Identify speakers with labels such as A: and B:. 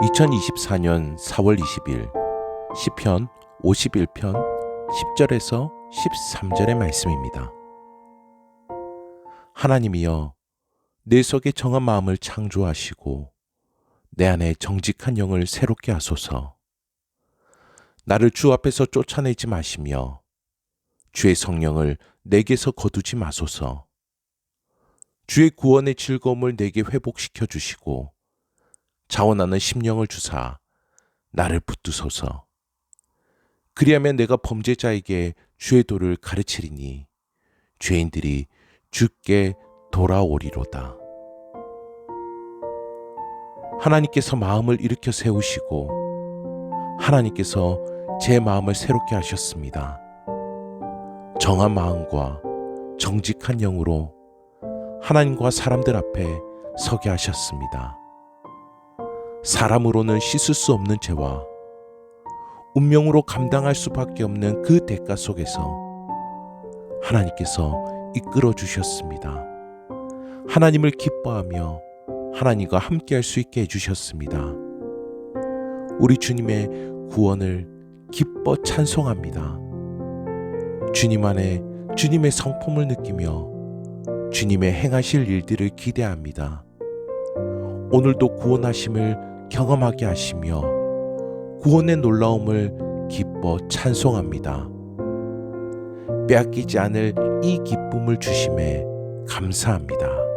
A: 2024년 4월 20일 시편 51편 10절에서 13절의 말씀입니다. 하나님이여 내 속에 정한 마음을 창조하시고 내 안에 정직한 영을 새롭게 하소서. 나를 주 앞에서 쫓아내지 마시며 주의 성령을 내게서 거두지 마소서. 주의 구원의 즐거움을 내게 회복시켜 주시고 자원하는 심령을 주사 나를 붙드소서. 그리하면 내가 범죄자에게 주의 도를 가르치리니 죄인들이 주께 돌아오리로다. 하나님께서 마음을 일으켜 세우시고 하나님께서 제 마음을 새롭게 하셨습니다. 정한 마음과 정직한 영으로 하나님과 사람들 앞에 서게 하셨습니다. 사람으로는 씻을 수 없는 죄와 운명으로 감당할 수밖에 없는 그 대가 속에서 하나님께서 이끌어 주셨습니다. 하나님을 기뻐하며 하나님과 함께 할 수 있게 해주셨습니다. 우리 주님의 구원을 기뻐 찬송합니다. 주님 안에 주님의 성품을 느끼며 주님의 행하실 일들을 기대합니다. 오늘도 구원하심을 경험하게 하시며 구원의 놀라움을 기뻐 찬송합니다. 빼앗기지 않을 이 기쁨을 주심에 감사합니다.